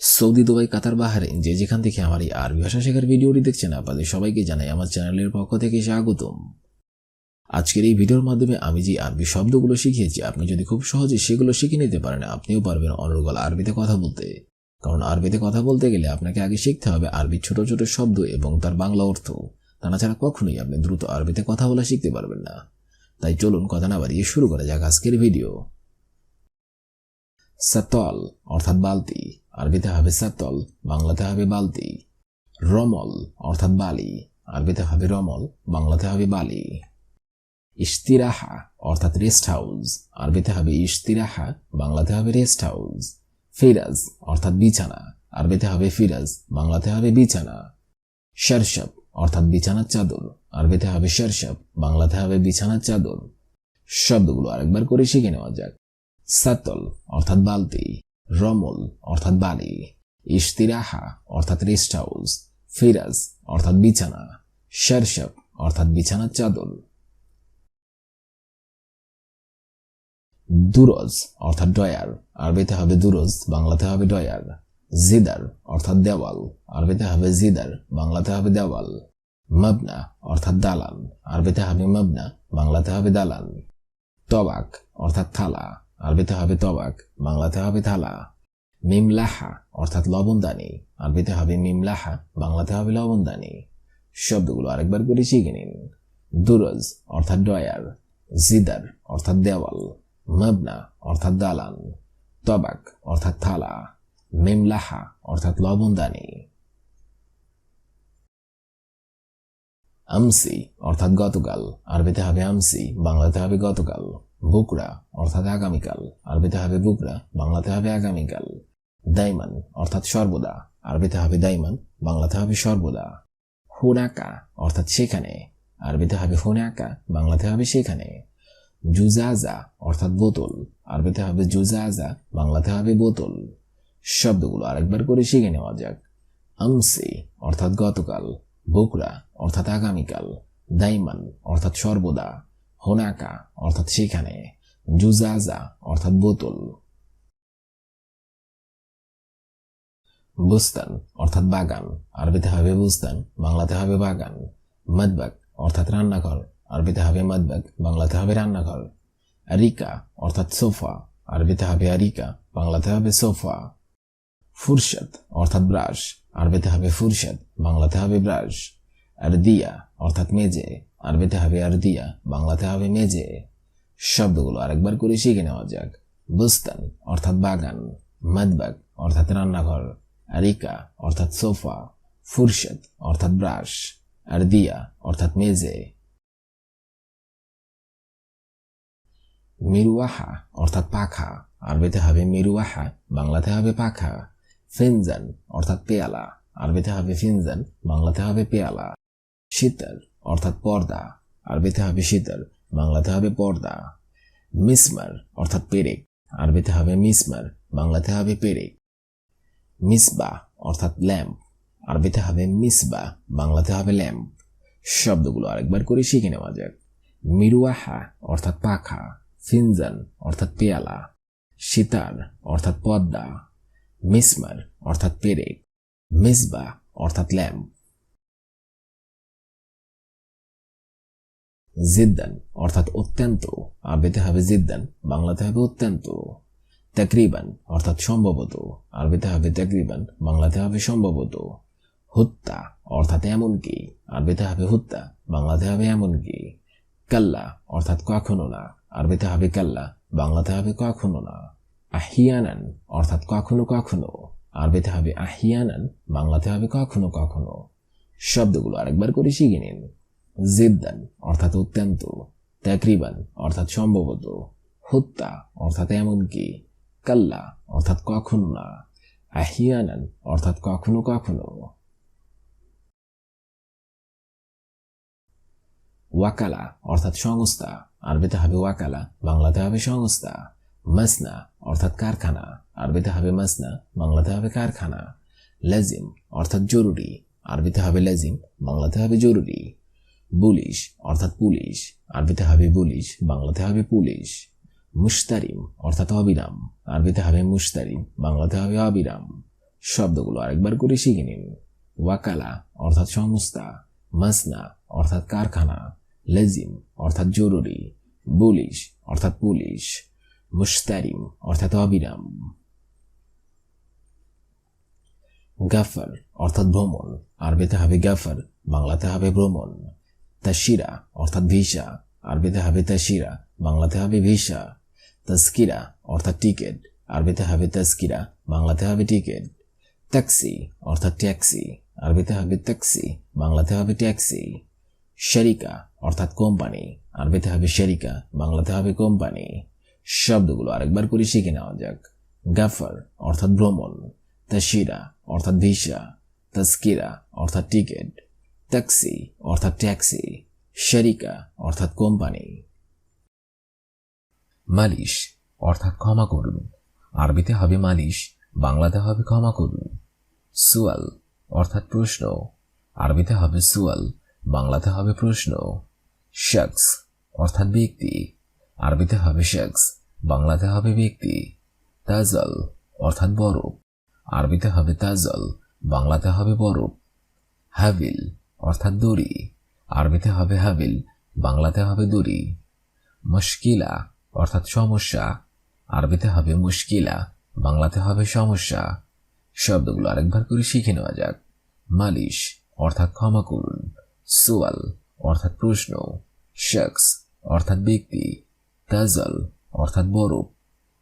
Saudi, Dubai, কাতার বাহারেন যে যেখান থেকে আমার এই আরবি ভাষা শেখার ভিডিওটি দেখছেন আপনাদের সবাইকে জানাই আমার চ্যানেলের পক্ষ থেকে স্বাগতম। আজকের এই ভিডিওর মাধ্যমে আমি যে আরবি শব্দগুলো শিখিয়েছি, আপনি যদি খুব সহজে সেগুলো শিখে নিতে পারেন, আপনিও পারবেন অনর্গল আরবিতে কথা বলতে। কারণ আরবিতে কথা বলতে গেলে আপনাকে আগে শিখতে হবে আরবির ছোট ছোট শব্দ এবং তার বাংলা অর্থ। তা না ছাড়া কখনোই আপনি দ্রুত আরবিতে কথা বলা শিখতে পারবেন না। তাই চলুন কথা না বাড়িয়ে শুরু করা যাক আজকের ভিডিও। সাতল, অর্থাৎ বালতি। আরবিতে হবে সাতল, বাংলাতে হবে বালতি। রমল, অর্থাৎ বালি। আরবিতে হবে রমল, বাংলাতে হবে বালি। ইস্তিরাহা অর্থাৎ রেস্ট হাউস আরবিতে হবে ইস্তিরাহা বাংলাতে হবে রেস্ট হাউস ফিরাজ, অর্থাৎ বিছানা। আরবিতে হবে ফিরাজ, বাংলাতে হবে বিছানা। শারশাব, অর্থাৎ বিছানার চাদর। আরবিতে হবে শারশাব, বাংলাতে হবে বিছানার চাদর। শব্দগুলো আরেকবার করে শিখে নেওয়া যাক। সাতল, অর্থাৎ বালতি। রমল, অর্থাৎ বালি ইস্তিরাহা অর্থাৎ রেস্ট হাউস ফিরাজ, অর্থাৎ বিছানা শারশাব অর্থাৎ বিছানার চাদর। দুরজ, অর্থাৎ ডয়ার, আরবিতে হবে দুরজ, বাংলাতে হবে ডয়ার। জিদার, অর্থাৎ দেওয়াল, আরবিতে হবে জিদার, বাংলাতে হবে দেওয়াল। মবনা, অর্থাৎ দালান, আরবিতে হবে মবনা, বাংলাতে হবে দালান। তবাক, অর্থাৎ থালা। আরবিতে হবে তবাক, বাংলাতে হবে থালা। মিমলাহা, অর্থাৎ লবণদানি। আরবিতে হবে মিমলাহা, বাংলাতে হবে লবণদানি। শব্দগুলো আরেকবার করে শিখে নিন। দুরজ, অর্থাৎ ডয়ার। জিদার, অর্থাৎ দেওয়াল। মবনা, অর্থাৎ দালান। তবাক, অর্থাৎ থালা। মিমলাহা, অর্থাৎ লবণদানি। আমসি, অর্থাৎ গতকাল। আরবিতে হবে আমসি, বাংলাতে হবে গতকাল। বুকরা অর্থাৎ আগামীকাল, আরবিতে হবে বুকরা, বাংলাতে হবে আগামীকাল। দাইমান অর্থাৎ সর্বদা, আরবিতে হবে দাইমান, বাংলাতে হবে সর্বদা। হুনাকা অর্থাৎ সেখানে, আরবিতে হবে হুনাকা, বাংলাতে হবে সেখানে। জুজাজা অর্থাৎ বোতল, আরবিতে হবে জুজাজা, বাংলাতে হবে বোতল। শব্দগুলো আরেকবার করে শিখে নেওয়া যাক। আমসি অর্থাৎ গতকাল বকুড়া অর্থাৎ আগামীকাল, দাইমান অর্থাৎ সর্বদা। হোনাকা অর্থাৎ সেখানে। জুজাজা অর্থাৎ বোতল। বুস্তান অর্থাৎ বাগান। আরবিতে হবে বুস্তান বাংলাতে হবে বাগান। মদবাক অর্থাৎ রান্নাঘর। আরবিতে হবে মদবাক বাংলাতে হবে রান্নাঘর। আরিকা অর্থাৎ সোফা। আরবিতে হবে আরিকা বাংলাতে হবে সোফা। ফুরশদ অর্থাৎ ব্রাশ আরবিতে হবে ফুরশদ বাংলাতে হবে ব্রাশ আর দিয়া অর্থাৎ মেজে। আরবিতে হবে আর দিয়া বাংলাতে হবে মেজে। শব্দগুলো আরেকবার করে শিখে নেওয়া যাক। বুস্তান, অর্থাৎ বাগান। মদবাগ, অর্থাৎ রান্নাঘর। আরিকা, অর্থাৎ সোফা। ফুরশদ, অর্থাৎ ব্রাশ। আর দিয়া অর্থাৎ মেজে। মিরুয়াহা, অর্থাৎ পাখা। আরবিতে হবে মিরুয়াহা, বাংলাতে হবে পাখা। ফিনজান, অর্থাৎ পেয়ালা। আরবিতে হবে ফিনজান, বাংলাতে হবে পেয়ালা। শীতল অর্থাৎ পর্দা। আরবিতে হবে শীতল, বাংলাতে হবে পর্দা। মিসমার, অর্থাৎ পেরেক। আরবিতে হবে মিসমার, বাংলাতে হবে পেরেক। মিসবা, অর্থাৎ ল্যাম্প। আরবিতে হবে মিসবা, বাংলাতে হবে ল্যাম্প। শব্দগুলো আরেকবার করে শিখে নেওয়া যাক। মিরুয়াহা, অর্থাৎ পাখা। ফিনজান, অর্থাৎ পেয়ালা। সিতার অর্থাৎ পদ্মা। মিসমার, অর্থাৎ পেরেক। মিসবা, অর্থাৎ ল্যাম্প। জিদ্দান, অর্থাৎ অত্যন্ত আরবিতে হবে জিদ্দান, বাংলাতে হবে অত্যন্ত। তাকরিবান, অর্থাৎ সম্ভবত আরবিতে হবে তাকরিবান, বাংলাতে হবে সম্ভবত। হত্যা অর্থাৎ এমনকি আরবিতে হবে হত্যা বাংলাতে হবে এমনকি। কাল্লা, অর্থাৎ কখনো না আরবিতে হবে কাল্লা, বাংলাতে হবে কখনো না। আহিয়ানান, অর্থাৎ কখনো কখনো আরবিতে হবে আহিয়ানান, বাংলাতে হবে কখনো কখনো। শব্দগুলো আরেকবার করে শিখে নিন। জিদ্দান, অর্থাৎ অত্যন্ত, তাকরিবান, অর্থাৎ সম্ভবত হত্যা অর্থাৎ এমনকি, কাল্লা, অর্থাৎ কখনো না, আহিয়ানান, অর্থাৎ কখনো কখনো। ওয়াকালা, অর্থাৎ সংস্থা, আরবিতে হবে ওয়াকালা, বাংলাতে হবে সংস্থা। মাসনা, অর্থাৎ কারখানা, আরবিতে হবে মাসনা, বাংলাতে হবে কারখানা। লেজিম, অর্থাৎ জরুরি, আরবিতে হবে লেজিম, বাংলাতে হবে জরুরি। পুলিশ অর্থাৎ পুলিশ। আরবিতে হবে পুলিশ বাংলাতে হবে পুলিশ। মুস্তারিম অর্থাৎ অবিরাম। আরবিতে হবে মুস্তারিম বাংলাতে হবে অবিরাম। শব্দগুলো আরেকবার করে শিখে নিন। ওয়াকালা, অর্থাৎ সংস্থা। মাসনা, অর্থাৎ কারখানা। লেজিম, অর্থাৎ জরুরি। বুলিশ, অর্থাৎ পুলিশ। মুস্তারিম অর্থাৎ অবিরাম। গাফার, অর্থাৎ ভ্রমণ। আরবিতে হবে গাফার, বাংলাতে হবে ভ্রমণ। তাশিরা অর্থাৎ ভিসা। আরবিতে হবে তাশিরা বাংলাতে হবে ভিসা। তাস্কিরা, অর্থাৎ টিকিট। আরবিতে হবে তাস্কিরা, বাংলাতে হবে টিকিট। ট্যাক্সি, অর্থাৎ ট্যাক্সি। আরবিতে হবে ট্যাক্সি, বাংলাতে হবে ট্যাক্সি। শরিকা, অর্থাৎ কোম্পানি। আরবিতে হবে শরিকা, বাংলাতে হবে কোম্পানি। শব্দগুলো আরেকবার করে শিখে নেওয়া যাক। গাফার, অর্থাৎ ভ্রমণ। তাসিরা অর্থাৎ ভিসা। তাস্কিরা, অর্থাৎ টিকিট। ট্যাক্সি অর্থাৎ ট্যাক্সি শরিকা অর্থাৎ কোম্পানি মালিশ অর্থাৎ ক্ষমা করুন। আরবিতে হবে মালিশ, বাংলাতে হবে ক্ষমা করুন। সুয়াল অর্থাৎ প্রশ্ন। আরবিতে হবে সুয়াল বাংলাতে হবে প্রশ্ন। শখস অর্থাৎ ব্যক্তি। আরবিতে হবে শখস বাংলাতে হবে ব্যক্তি। তাজল অর্থাৎ বরফ। আরবিতে হবে তাজল বাংলাতে হবে বরফ। হাবিল অর্থাৎ দড়ি আরবিতে হবে হাবিল, বাংলাতে হবে দড়ি মুশকিলা, অর্থাৎ সমস্যা। আরবিতে হবে মুশকিলা, বাংলাতে হবে সমস্যা। শব্দগুলো আরেকবার করে শিখে নেওয়া যাক। মালিশ, অর্থাৎ ক্ষমা করুন। সোয়াল, অর্থাৎ প্রশ্ন। শখস, অর্থাৎ ব্যক্তি। তাজল, অর্থাৎ বরফ।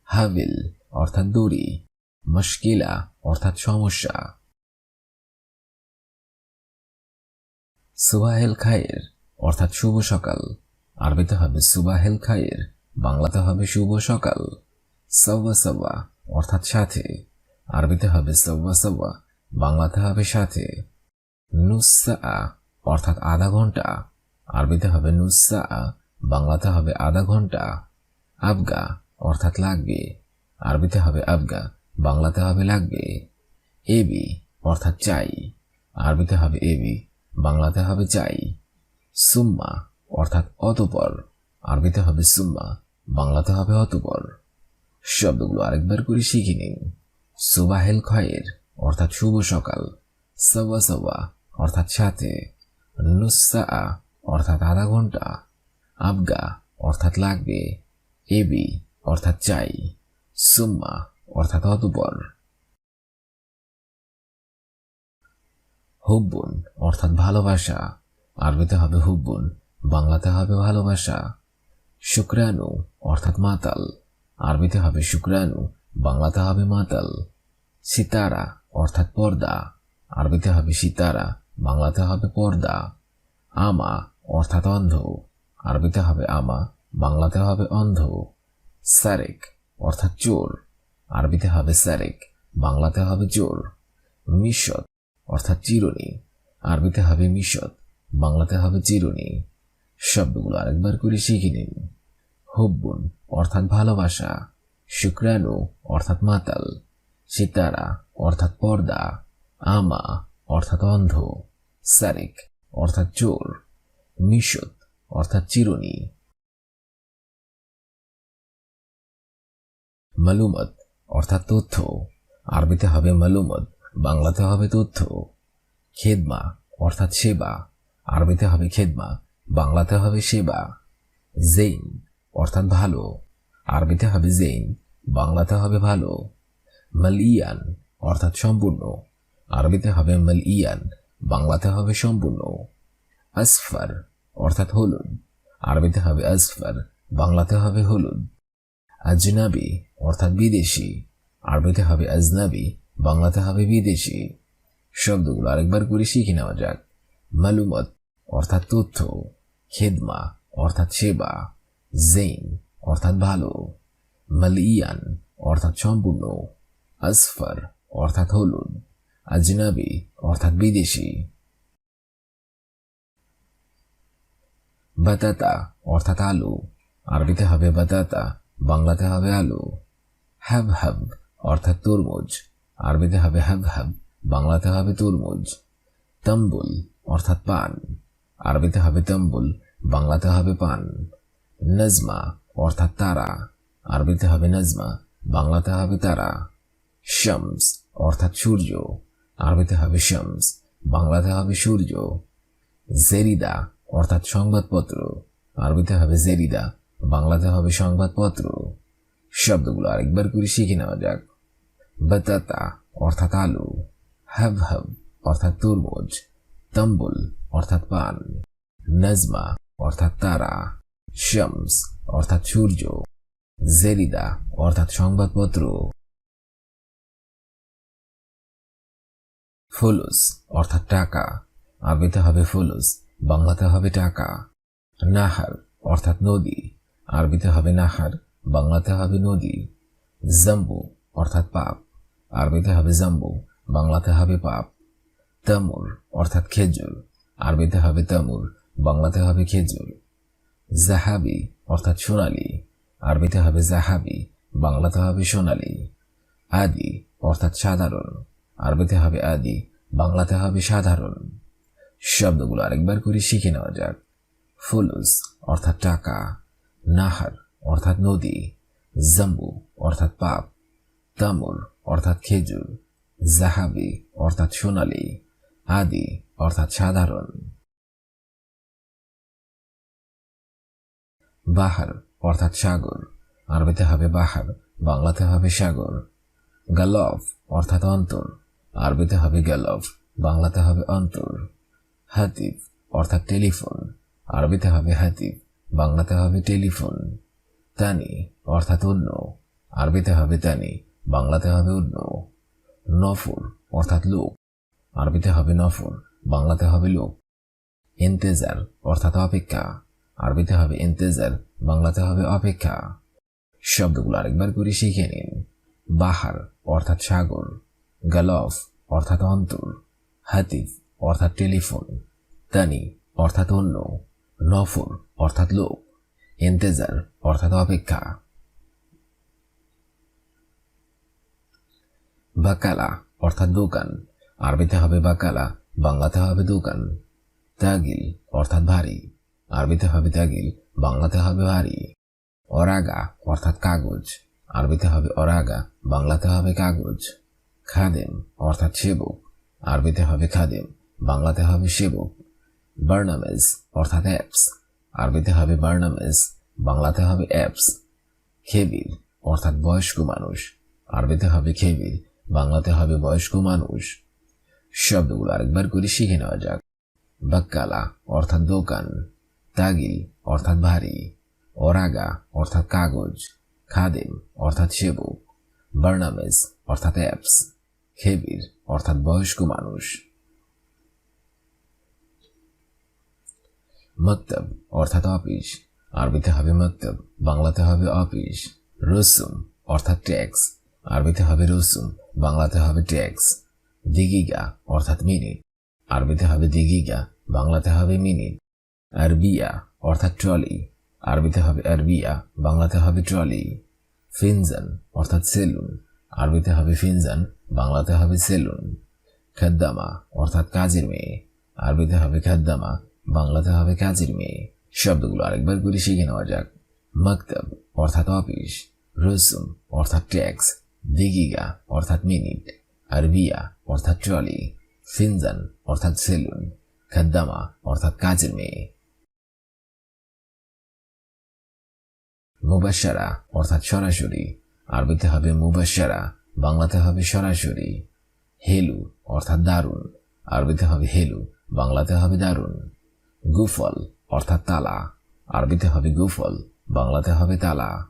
হাবিল, অর্থাৎ দড়ি মুশকিলা, অর্থাৎ সমস্যা। সুবাহেল খায়ের, অর্থাৎ শুভ সকাল। আরবিতে হবে সুবাহেল খায়ের, বাংলাতে হবে শুভ সকাল। সওয়া সওয়া অর্থাৎ সাথে। আরবিতে হবে সওয়া সওয়া বাংলাতে হবে সাথে। নুসা অর্থাৎ আধা ঘণ্টা। আরবিতে হবে নুসা বাংলাতে হবে আধা ঘণ্টা। আবগা, অর্থাৎ লাগবে। আরবিতে হবে আবগা, বাংলাতে হবে লাগবে। এবি অর্থাৎ চাই। আরবিতে হবে এবি বাংলাতে হবে চাই সুম্মা, অর্থাৎ অতপর। আরবিতে হবে সুম্মা, বাংলাতে হবে অতপর। শব্দগুলো আরেকবার করে শিখে নিন। সুবাহেল খয়ের, অর্থাৎ শুভ সকাল। সওয়া সওয়া, অর্থাৎ সাথে। নুসা অর্থাৎ আধা ঘণ্টা। আবগা, অর্থাৎ লাগবে। এবি, অর্থাৎ চাই। সুম্মা, অর্থাৎ অতপর। হুব্বুন, অর্থাৎ ভালোবাসা। আরবিতে হবে হুব্বুন, বাংলাতে হবে ভালোবাসা। শুক্রাণু, অর্থাৎ মাতাল। আরবিতে হবে শুক্রাণু, বাংলাতে হবে মাতাল। সিতারা, অর্থাৎ পর্দা। আরবিতে হবে সিতারা, বাংলাতে হবে পর্দা। আমা, অর্থাৎ অন্ধ। আরবিতে হবে আমা, বাংলাতে হবে অন্ধ। স্যারেক, অর্থাৎ চোর। আরবিতে হবে স্যারেক, বাংলাতে হবে চোর। মিশত অর্থাৎ চিরুনি। আরবিতে হবে মিশত, বাংলাতে হবে চিরুনি। শব্দগুলো আরেকবার করে শিখে নিন। হুব্বুন, অর্থাৎ ভালোবাসা। শুক্রাণু, অর্থাৎ মাতাল। সিতারা, অর্থাৎ পর্দা। আমা, অর্থাৎ অন্ধ। সারেক, অর্থাৎ চোর। মিশত, অর্থাৎ চিরুনি। মালুমত, অর্থাৎ তথ্য। আরবিতে হবে মালুমত বাংলাতে হবে তথ্য, খেদমা, অর্থাৎ সেবা। আরবিতে হবে খেদমা, বাংলাতে হবে সেবা। জেইন, অর্থাৎ ভালো। আরবিতে হবে জেইন, বাংলাতে হবে ভালো। মালিয়ান, অর্থাৎ সম্পূর্ণ। আরবিতে হবে মালিয়ান, বাংলাতে হবে সম্পূর্ণ। আসফার, অর্থাৎ হলুদ। আরবিতে হবে আসফার, বাংলাতে হবে হলুদ। আজনাবি, অর্থাৎ বিদেশি। আরবিতে হবে আজনাবি বাংলাতে হবে বিদেশি শব্দগুলো আরেকবার করে শিখে নেওয়া যাক। মালুমত, অর্থাৎ তথ্য। খেদমা, অর্থাৎ সেবা। জেইন, অর্থাৎ ভালো। মালিয়ান, অর্থাৎ সম্পূর্ণ। আসফার, অর্থাৎ হলুদ। আজনাবি, অর্থাৎ বিদেশি। বাতাতা, অর্থাৎ আলু। আরবিতে হবে বাতাতা, বাংলাতে হবে আলু। হ্যাব হ্যাব অর্থাৎ তরমুজ। আরবিতে হবে হ্যাব বাংলাতে হবে তরমুজ, তম্বুল অর্থাৎ পান। আরবিতে হবে তম্বুল, বাংলাতে হবে পান। নজমা অর্থাৎ তারা। আরবিতে হবে নজমা, বাংলাতে হবে তারা। শমস অর্থাৎ সূর্য। আরবিতে হবে শমস, বাংলাতে হবে সূর্য। জেরিদা অর্থাৎ সংবাদপত্র। আরবিতে হবে জেরিদা, বাংলাতে হবে সংবাদপত্র। শব্দগুলো আরেকবার করে শিখে নেওয়া যাক। বাতাতা অর্থাৎ আলু হ্যাভ হ্যাভ অর্থাৎ তরমুজ, তম্বুল অর্থাৎ পান, নজমা অর্থাৎ তারা, শামস অর্থাৎ সূর্য, জেরিদা অর্থাৎ সংবাদপত্র, ফুলুস অর্থাৎ টাকা আরবিতে হবে ফুলুস, বাংলাতে হবে টাকা, নাহার অর্থাৎ নদী, আরবিতে হবে নাহার, বাংলাতে হবে নদী, জাম্বু অর্থাৎ পাপ আরবিতে হবে জাম্বু, বাংলাতে হবে পাপ। তামুর, অর্থাৎ খেজুর। আরবিতে হবে তামুর, বাংলাতে হবে খেজুর। জাহাবি, অর্থাৎ সোনালি। আরবিতে হবে জাহাবি, বাংলাতে হবে সোনালি। আদি, অর্থাৎ সাধারণ। আরবিতে হবে আদি, বাংলাতে হবে সাধারণ। শব্দগুলো আরেকবার করে শিখে নেওয়া যাক। ফুলুস, অর্থাৎ টাকা। নাহার, অর্থাৎ নদী। জাম্বু, অর্থাৎ পাপ। তামুর অর্থাৎ খেজুর, জাহাবি অর্থাৎ সোনালি, আদি অর্থাৎ সাধারণ। বাহার অর্থাৎ সাগর, আরবিতে হবে বাহার, বাংলাতে হবে সাগর। গালফ অর্থাৎ অন্তর, আরবিতে হবে গালফ, বাংলাতে হবে অন্তর। হাতিফ অর্থাৎ টেলিফোন, আরবিতে হবে হাতিফ, বাংলাতে হবে টেলিফোন। তানি অর্থাৎ অন্য, আরবিতে হবে তানি। বাংলাতে হবে নফর অর্থাৎ লোক। আরবিতে হবে নফর বাংলাতে হবে লোক। ইন্তেজার, অর্থাৎ অপেক্ষা। আরবিতে হবে ইন্তেজার, বাংলাতে হবে অপেক্ষা। শব্দগুলো আরেকবার করে শিখে নিন। বাহার, অর্থাৎ সাগর। গালফ, অর্থাৎ অন্তর। হাতিফ, অর্থাৎ টেলিফোন। তানি, অর্থাৎ অন্য। নফর অর্থাৎ লোক। ইন্তেজার, অর্থাৎ অপেক্ষা। বাকালা, অর্থাৎ দোকান। আরবিতে হবে বাকালা, বাংলাতে হবে দোকান। তাগিল, অর্থাৎ ভারী আরবিতে হবে তাগিল, বাংলাতে হবে ভারী অরাগা, অর্থাৎ কাগজ। আরবিতে হবে অরাগা, বাংলাতে হবে কাগজ। খাদেম, অর্থাৎ সেবক। আরবিতে হবে খাদেম, বাংলাতে হবে সেবক। বার্নামেজ, অর্থাৎ অ্যাপস। আরবিতে হবে বার্নামেজ, বাংলাতে হবে অ্যাপস। খেবির অর্থাৎ বয়স্ক মানুষ। আরবিতে হবে খেবির বাংলাতে হবে বয়স্ক মানুষ। শব্দগুলো আরেকবার করে শিখে নেওয়া যাক। বাক্কালা অর্থাৎ দোকান, তাগিল অর্থাৎ ভারী, অরাগা অর্থাৎ কাগজ, খাদেম অর্থাৎ সেবক বার্নামেজ অর্থাৎ অ্যাপস, খেবির অর্থাৎ বয়স্ক মানুষ। মক্তব অর্থাৎ অফিস, আরবিতে হবে মক্তব, বাংলাতে হবে অফিস। রসুম অর্থাৎ ট্যাক্স আরবিতে হবে রসুম বাংলাতে হবে ট্যাক্স দিগিগা অর্থাৎ মিনিট। আরবিতে হবে দিগিগা, বাংলাতে হবে মিনিট। আরবিয়া অর্থাৎ ট্রলি, আরবিতে হবে আরবিয়া, বাংলাতে হবে ট্রলি। ফিনজান অর্থাৎ সেলুন, আরবিতে হবে ফিনজান, বাংলাতে হবে সেলুন। খাদ্দামা অর্থাৎ কাজের মেয়ে, আরবিতে হবে খাদ্দামা, বাংলাতে হবে কাজের মেয়ে। শব্দগুলো আরেকবার করে শিখে নেওয়া যাক। মাকতাব অর্থাৎ অফিস, রসুম অর্থাৎ ট্যাক্স দিগিগা, অর্থাৎ মিনিট, আরবিয়া, অর্থাৎ ট্রলি, ফিনজান, অর্থাৎ সেলুন, খাদ্দামা, অর্থাৎ কাজের মেয়ে। মুবাসারা অর্থাৎ সরাসরি, আরবিতে হবে মুবাসারা বাংলাতে হবে সরাসরি। হেলু, অর্থাৎ দারুণ, আরবিতে হবে হেলু, বাংলাতে হবে দারুণ। গুফল, অর্থাৎ তালা, আরবিতে হবে গুফল, বাংলাতে হবে তালা।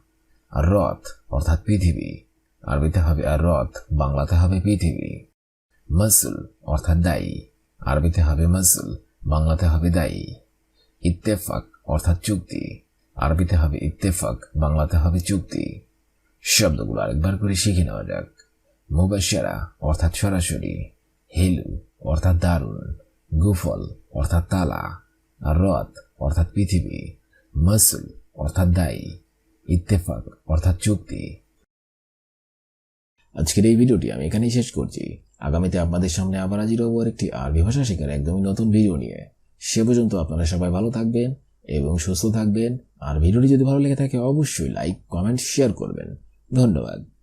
রথ, অর্থাৎ পৃথিবী আরবিতে হবে আর রথ বাংলাতে হবে পৃথিবী। মসুল অর্থাৎ দায়ী। আরবিতে হবে মসুল, বাংলাতে হবে দায়ী। ইত্তেফাক অর্থাৎ চুক্তি। আরবিতে হবে ইত্তেফাক, বাংলাতে হবে চুক্তি। শব্দগুলো আরেকবার করে শিখে নেওয়া যাক। মুবাসারা অর্থাৎ সরাসরি। হেলু অর্থাৎ দারুণ। গুফল অর্থাৎ তালা। আর রথ অর্থাৎ পৃথিবী। মসুল অর্থাৎ দায়ী। ইত্তেফাক অর্থাৎ চুক্তি। আজকের এই ভিডিওটি আমি এখানেই শেষ করছি। আগামীতে আপনাদের সামনে আবার হাজির হব একটি আরবি ভাষা শেখার একদমই নতুন ভিডিও নিয়ে। সে পর্যন্ত আপনারা সবাই ভালো থাকবেন এবং সুস্থ থাকবেন। আর ভিডিওটি যদি ভালো লেগে থাকে, অবশ্যই লাইক কমেন্ট শেয়ার করবেন। ধন্যবাদ।